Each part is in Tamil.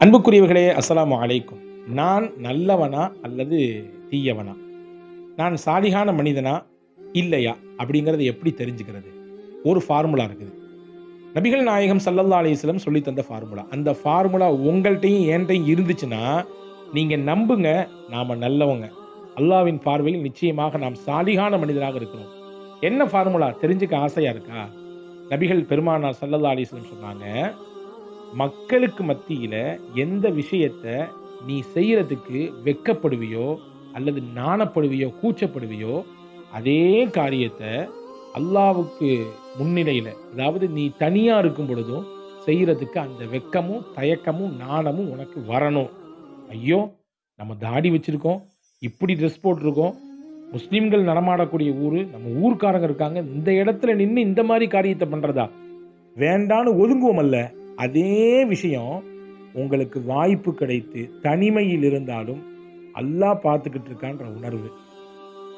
அன்புக்குரியவர்களே அஸ்ஸலாமு அலைக்கும். நான் நல்லவனா அல்லது தீயவனா? நான் சாலிகான மனிதனா இல்லையா அப்படிங்கிறத எப்படி தெரிஞ்சுக்கிறது? ஒரு ஃபார்முலா இருக்குது. நபிகள் நாயகம் சல்லல்லா அலிஸ்லம் சொல்லி தந்த ஃபார்முலா. அந்த ஃபார்முலா உங்கள்கிட்டையும் என்கிட்டையும் இருந்துச்சுன்னா நீங்கள் நம்புங்க நாம் நல்லவங்க. அல்லாவின் பார்வையில் நிச்சயமாக நாம் சாலிகான மனிதராக இருக்கிறோம். என்ன ஃபார்முலா? தெரிஞ்சுக்க ஆசையாக இருக்கா? நபிகள் பெருமானார் சல்லல்லா அலிஸ்லம் சொன்னாங்க மக்களுக்கு மத்தியில் எந்த விஷயத்த நீ செய்கிறதுக்கு வெக்கப்படுவியோ அல்லது நாணப்படுவியோ கூச்சப்படுவியோ அதே காரியத்தை அல்லாவுக்கு முன்னிலையில் அதாவது நீ தனியாக இருக்கும் பொழுதும் செய்கிறதுக்கு அந்த வெக்கமும் தயக்கமும் நாணமும் உனக்கு வரணும். ஐயோ நம்ம தாடி வச்சுருக்கோம் இப்படி ட்ரெஸ் போட்டிருக்கோம் முஸ்லீம்கள் நடமாடக்கூடிய ஊர் நம்ம ஊர்க்காரங்க இருக்காங்க இந்த இடத்துல நின்று இந்த மாதிரி காரியத்தை பண்ணுறதா வேண்டான்னு ஒதுங்குவோம் அல்ல. அதே விஷயம் உங்களுக்கு வாய்ப்பு கிடைத்து தனிமையில் இருந்தாலும் அல்லாஹ் பார்த்துக்கிட்டு இருக்கான்ற உணர்வு.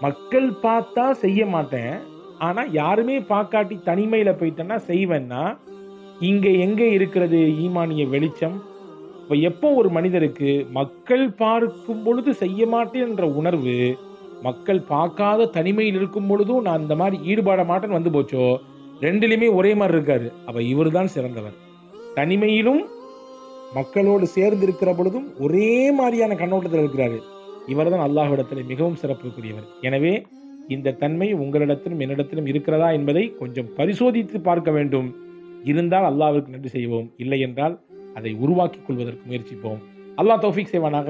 மக்கள் பார்த்தா செய்ய மாட்டேன். ஆனால் யாருமே பார்க்காட்டி தனிமையில் போயிட்டேன்னா செய்வேன்னா இங்கே எங்கே இருக்கிறது ஈமானிய வெளிச்சம்? இப்போ எப்போ ஒரு மனிதருக்கு மக்கள் பார்க்கும் பொழுது செய்ய மாட்டேன்ற உணர்வு மக்கள் பார்க்காத தனிமையில் இருக்கும் பொழுதும் நான் இந்த மாதிரி ஈடுபாட மாட்டேன்னு வந்து போச்சோ? ரெண்டுலேயுமே ஒரே மாதிரி இருக்காரு. இவர் தான் சிறந்தவர். தனிமையிலும் மக்களோடு சேர்ந்து இருக்கிற பொழுதும் ஒரே மாதிரியான கண்ணோட்டத்தில் இருக்கிறாரு இவர்தான் அல்லாஹ்விடத்தில் மிகவும் சிறப்புக்குரியவர். எனவே இந்த தன்மை உங்களிடத்திலும் என்னிடத்திலும் இருக்கிறதா என்பதை கொஞ்சம் பரிசோதித்து பார்க்க வேண்டும். இருந்தால் அல்லாவிற்கு நன்றி செய்வோம். இல்லை என்றால் அதை உருவாக்கிக் கொள்வதற்கு முயற்சிப்போம். அல்லாஹ் தௌஃபிக் செய்வானாக.